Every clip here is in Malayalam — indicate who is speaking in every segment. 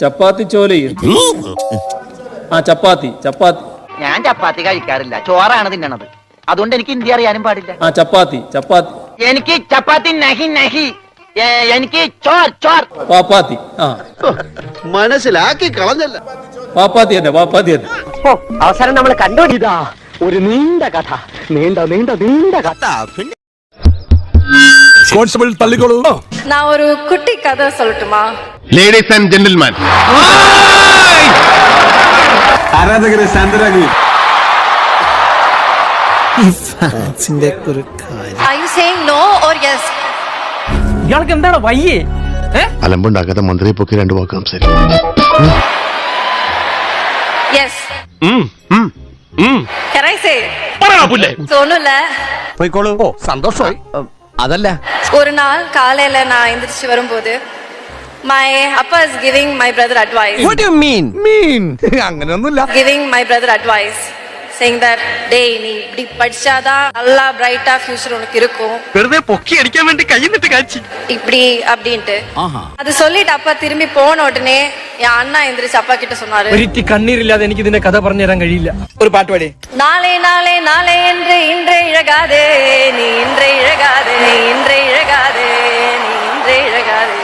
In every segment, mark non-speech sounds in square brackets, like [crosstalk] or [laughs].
Speaker 1: ചപ്പാത്തി ചോലയും ആ ചപ്പാത്തി ചപ്പാത്തി.
Speaker 2: ഞാൻ ചപ്പാത്തി കഴിക്കാറില്ല. ചോറാണ് തിന്നണത്. അതുകൊണ്ട് എനിക്ക് ഹിന്ദി അറിയാനും പാടില്ല.
Speaker 1: ആ ചപ്പാത്തി ചപ്പാത്തി.
Speaker 2: എനിക്ക് ചപ്പാത്തി നഹി നഹി. എനിക്ക് ചോർ ചോർ.
Speaker 1: പാപ്പാത്തി ആ.
Speaker 3: മനസ്സിലാക്കി കളഞ്ഞല്ല.
Speaker 1: പാപ്പാത്തി തന്നെ പാപ്പാത്തി തന്നെ.
Speaker 2: അവസരം നമ്മൾ കണ്ടുപിടിതാ ഒരു നീണ്ട കഥ. നീണ്ട നീണ്ട നീണ്ട കഥ.
Speaker 4: കോൺസ്റ്റബിൾ തള്ളിക്കോളൂ.
Speaker 5: நான் ஒரு குட்டி கதை சொல்லட்டுமா
Speaker 3: ലേഡീസ് ആൻഡ് ജെന്റിൽമാൻ
Speaker 4: ആരാധകരെ ശാന്തരാകി
Speaker 5: Are you saying no or yes?
Speaker 2: ഇയാൾക്ക് എന്താണ് വയ്യേ
Speaker 3: അലമ്പുണ്ടാക്കാത്ത മന്ത്രിയെ പൊക്കി രണ്ടു വാക്ക് സംസാരിക്കും
Speaker 5: Yes. Can I say? ஒண்ணும் இல்ல
Speaker 4: പോയിക്കോളൂ ഓ സന്തോഷമായി അതല്ല
Speaker 5: ஒரு நாள் காலையில நான் எந்திரிச்சு வரும்போது my அப்பா is giving my brother advice
Speaker 4: mean mean അങ്ങനെയൊന്നുമില്ല
Speaker 5: giving my brother advice saying that டேய் நீ இப்படி படிச்சாதான் நல்லா பிரைட்டா ஃபியூச்சர் உனக்கு இருக்கும்
Speaker 4: വെറുതെ പൊക്കി അടിക്കാൻ വേണ്ടി കൈന്നിട്ട് കാച്ചി
Speaker 5: இப்படி அப்படின்ட்டு அது சொல்லிட்டு அப்பா திரும்பி போன உடனே என் அண்ணா எந்திரிச்சு அப்பா கிட்ட சொன்னாரு
Speaker 6: ഒരിറ്റി കണ്ണീരില്ലാതെ എനിക്ക് ഇതിന്റെ കഥ പറഞ്ഞു തരാൻ കഴിയില്ല
Speaker 4: ഒരു പാട്ട് പാടി
Speaker 5: நாளை நாளை நாளை என்று இன்றே இழகாதே நீ இன்றே இழகாதே நீ இன்றே இழகாதே நீ இன்றே இழகாதே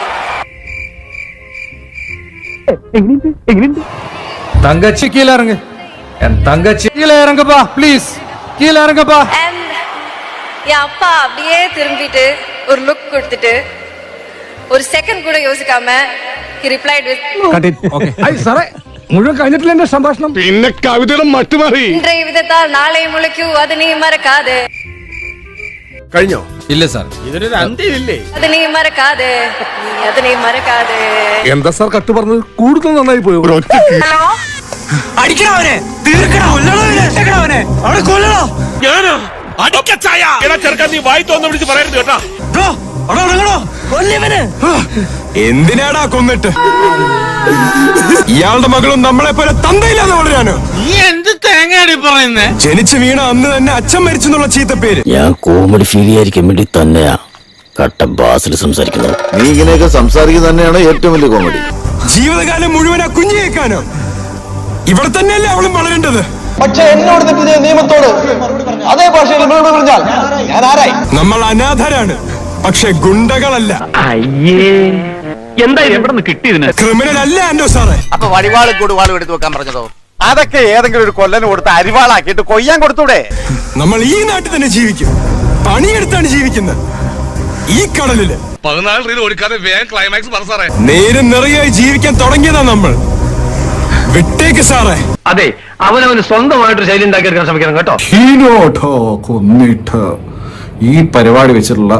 Speaker 6: തങ്കച്ചി കീഴே ഇറങ്ങ് என் தங்கச்சி கீழே இறங்குப்பா ப்ளீஸ் கீழே இறங்குப்பா
Speaker 5: And என் அப்பா அப்படியே திரும்பிட்டு ஒரு லுக் கொடுத்துட்டு ஒரு செகண்ட் கூட யோசிக்காம he replied with
Speaker 6: ഐ സാറേ മുഴുവൻ കഴിഞ്ഞിട്ടില്ല എന്റെ സംഭാഷണം
Speaker 3: പിന്നെ കവിതയുടെ മട്ടുമാറി
Speaker 5: இன்றைய விதத்தால் நாளை முளைக்கும் அது நீ மறக்காதே
Speaker 4: കഴിഞ്ഞോ
Speaker 6: ഇല്ല സാർ.
Speaker 5: അതിനെ നീ അതിനെ മറക്കാതെ.
Speaker 4: എന്താ സാർ കട്ട് പറഞ്ഞത്? കൂടുതൽ നന്നായി പോയോ? ഹലോ? നീ കേട്ടോ. എന്തിനാടാ കൊന്നിട്ട്? ഇയാളുടെ മകളും നമ്മളെ പോലെ തന്തയില്ലാന്ന് വളരാനോ?
Speaker 7: പറയുന്നേ?
Speaker 4: ജനിച്ചു വീണ അന്ന് തന്നെ അച്ഛൻ മരിച്ചെന്നുള്ള ചീത്ത പേര്.
Speaker 8: ഞാൻ കോമഡി ഫീൽ ചെയ്യാതിരിക്കാൻ വേണ്ടി തന്നെയാ കട്ട ബാസിൽ സംസാരിക്കുന്നത്.
Speaker 3: നീ ഇങ്ങനെയൊക്കെ സംസാരിക്കുന്നത് തന്നെയാണ് ഏറ്റവും വലിയ കോമഡി
Speaker 4: ജീവിതകാലം മുഴുവൻ ആ കുഞ്ഞു കേൾക്കാനോ? ഇവിടെ തന്നെയല്ലേ അവളും വളരേണ്ടത്?
Speaker 9: പക്ഷെ എന്നോട് തെറ്റിയ നിയമത്തോട്? അതേ ഭാഷയിൽ പറഞ്ഞാൽ ഞാൻ ആരായി?
Speaker 4: നമ്മൾ അനാഥരാണ് പക്ഷെ ഗുണ്ടകളല്ല.
Speaker 2: അയ്യേ എന്താ എവിടെ നിന്ന് കിട്ടിയതിന്?
Speaker 4: ക്രിമിനൽ അല്ല ആൻഡോ സാറേ.
Speaker 3: അപ്പൊ വഴിവാളും കൂടി വാളും എടുത്ത് വെക്കാൻ പറഞ്ഞതോ?
Speaker 9: അതൊക്കെ ഏതെങ്കിലും ഒരു കൊല്ലന് കൊടുത്ത് അരിവാളാക്കിയിട്ട് കൊയ്യാൻ കൊടുത്തൂടെ?
Speaker 4: നമ്മൾ ഈ നാട്ടിൽ തന്നെ ജീവിക്കും. പണിയെടുത്താണ് ജീവിക്കുന്നത്. ഈ കടലിൽ.
Speaker 7: പതിനാല് റീൽ ഓടിക്കാതെ വേഗം ക്ലൈമാക്സ് പറ സാറേ.
Speaker 4: നേരം നിറയായി ജീവിക്കാൻ തുടങ്ങിയതാ നമ്മൾ. വിട്ടേക്ക് സാറേ.
Speaker 6: അതെ അവനവന് സ്വന്തമായിട്ട് ശൈലി ഉണ്ടാക്കിയെടുക്കാൻ ശ്രമിക്കണം കേട്ടോ.
Speaker 10: ഹീനോട്ടോ കൊന്നിട്ട്. ഈ പരിപാടി വെച്ചിട്ടുള്ള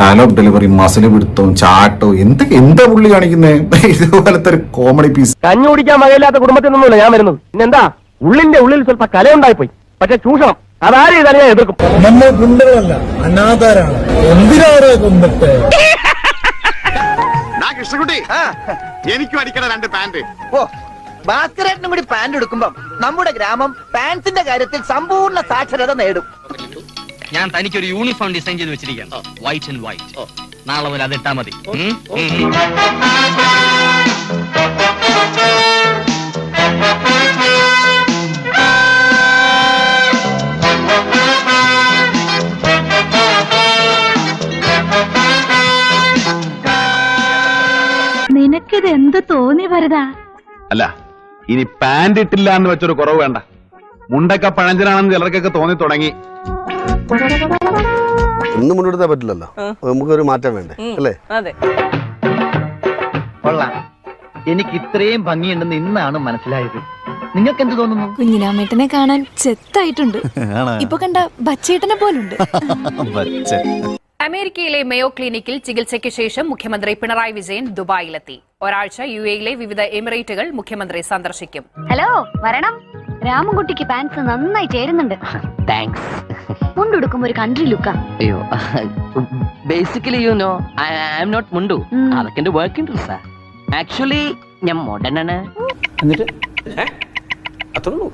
Speaker 10: ഡയലോഗ് ഡെലിവറി മസിൽ പിടുത്തവും ചാട്ടവും എന്തൊക്കെ എന്താ പുള്ളി കാണിക്കുന്നത് ഇതുപോലത്തെ ഒരു കോമഡി പീസ്
Speaker 2: കഞ്ഞി കുടിക്കാൻ വകയില്ലാത്ത കുടുംബത്തിൽ നിന്നല്ല ഞാൻ വരുന്നത്. പിന്നെന്താ? ഉള്ളിന്റെ ഉള്ളിൽ സ്വല്പ കലയുണ്ടായി പോയി പക്ഷെ ചൂഷണം. അതാരും ഇതാണ് ഞാൻ എതിർക്കും.
Speaker 6: നമ്മൾ ഗുണ്ടകളല്ല അനാഥരാണ്. എന്തിനാണ് കൊന്നിട്ട്
Speaker 3: കൃഷ്ണകുട്ടി എനിക്കും അടിക്കണ രണ്ട് പാന്റ്
Speaker 2: ഓ ഭാസ്കരേട്ടനും കൂടി പാന്റ് എടുക്കുമ്പം നമ്മുടെ ഗ്രാമം പാൻസിന്റെ കാര്യത്തിൽ സമ്പൂർണ സാക്ഷരത നേടും.
Speaker 7: ഞാൻ തനിക്കൊരു യൂണിഫോം ഡിസൈൻ ചെയ്ത് വെച്ചിരിക്കാം വൈറ്റ് ആൻഡ് വൈറ്റ് നാളെ മുതൽ അത് ഇട്ടാ മതി.
Speaker 5: നിനക്കിത് എന്ത് തോന്നി വരുതാ
Speaker 3: അല്ല ഇനി പാന്റ് ഇട്ടില്ല എന്ന് വെച്ചൊരു കുറവ് വേണ്ട. മുണ്ടൊക്കെ പഴഞ്ചനാണെന്ന് ചിലർക്കൊക്കെ തോന്നി തുടങ്ങി.
Speaker 9: ഒന്നും മുന്നോട്ട് പറ്റില്ലല്ലോ. നമുക്കൊരു മാറ്റം വേണ്ടേ? അല്ലേ?
Speaker 2: കൊള്ളാം. എനിക്ക് ഇത്രയും ഭംഗിയുണ്ടെന്ന് ഇന്നാണ് മനസ്സിലായത്. നിങ്ങൾക്ക് എന്ത് തോന്നുന്നു?
Speaker 5: കുഞ്ഞിനാമേട്ടനെ കാണാൻ ചെത്തായിട്ടുണ്ട്. ഇപ്പൊ കണ്ട ബച്ചേട്ടനെ പോലുണ്ട്. [laughs]
Speaker 11: അമേരിക്കയിലെ മെയോ ക്ലിനിക്കിൽ ചികിത്സയ്ക്ക് ശേഷം മുഖ്യമന്ത്രി പിണറായി വിജയൻ ദുബായിലെത്തി. ഒരാഴ്ച യു എയിലെ വിവിധ എമിറേറ്റുകൾ മുഖ്യമന്ത്രി സന്ദർശിക്കും.
Speaker 5: ഹലോ വരണം. രാമൻകുട്ടിക്ക് പാൻസ് നന്നായി ചേരുന്നുണ്ട്.
Speaker 2: താങ്ക്സ്
Speaker 5: മുണ്ടുടുക്കും ഒരു കൺട്രി ലുക്കാ
Speaker 2: അയ്യോ basically you know I am not മുണ്ടു. അതൊക്കെ എന്റെ വർക്ക് ഇൻട്രസ്റ്റ് ആക്ച്വലി ഞാൻ മോഡേൺ ആണ്. എന്നിട്ട്?
Speaker 4: അത്രേ ഉള്ളൂ.